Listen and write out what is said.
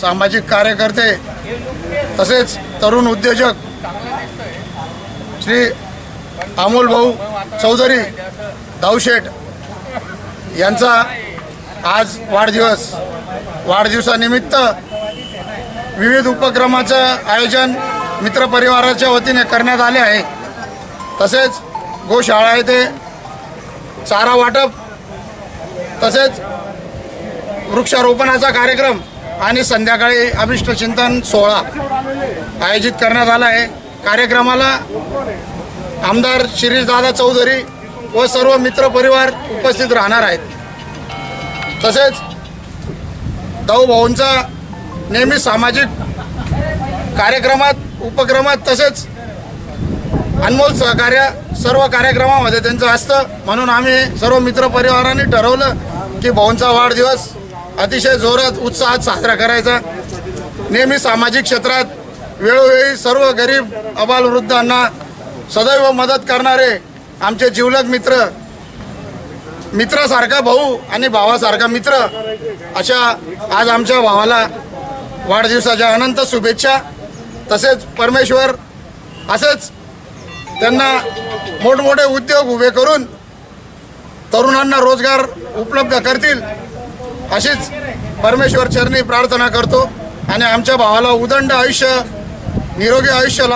सामाजिक कार्यकर्ते तसेच तरुण उद्योजक श्री अमोल भाऊ चौधरी दाऊशेठ यांचा आज वाढदिवस. वाढदिवसानिमित्त विविध उपक्रमाचं आयोजन मित्रपरिवाराच्या वतीने करण्यात आले आहे. तसेच गोशाळा येथे चारा वाटप तसेच वृक्षारोपणाचा कार्यक्रम आणि संध्याकाळी अभिष्ट चिंतन सोहळा आयोजित करण्यात आला आहे. कार्यक्रमाला आमदार शिरीषदादा चौधरी व सर्व मित्रपरिवार उपस्थित राहणार आहेत. तसेच दाऊ भाऊंचा नेहमी सामाजिक कार्यक्रमात उपक्रमात तसेच अनमोल सहकार्य सर्व कार्यक्रमामध्ये त्यांचं असतं. म्हणून आम्ही सर्व मित्रपरिवारांनी ठरवलं की भाऊंचा वाढदिवस अतिशय जोरात उत्साहात साजरा करायचा. नेहमी सामाजिक क्षेत्रात वेळोवेळी सर्व गरीब अबालवृद्धांना सदैव मदत करणारे आमचे जिवलग मित्र मित्रासारखा भाऊ आणि भावासारखा मित्र अशा आज आमच्या भावाला वाढदिवसाच्या अनंत शुभेच्छा. तसेच परमेश्वर असेच त्यांना मोठमोठे उद्योग उभे करून तरुणांना रोजगार उपलब्ध करतील. अशीच परमेश्वर चरणी प्रार्थना करतो आणि आमच्या भावाला उदंड आयुष्य निरोगी आयुष्य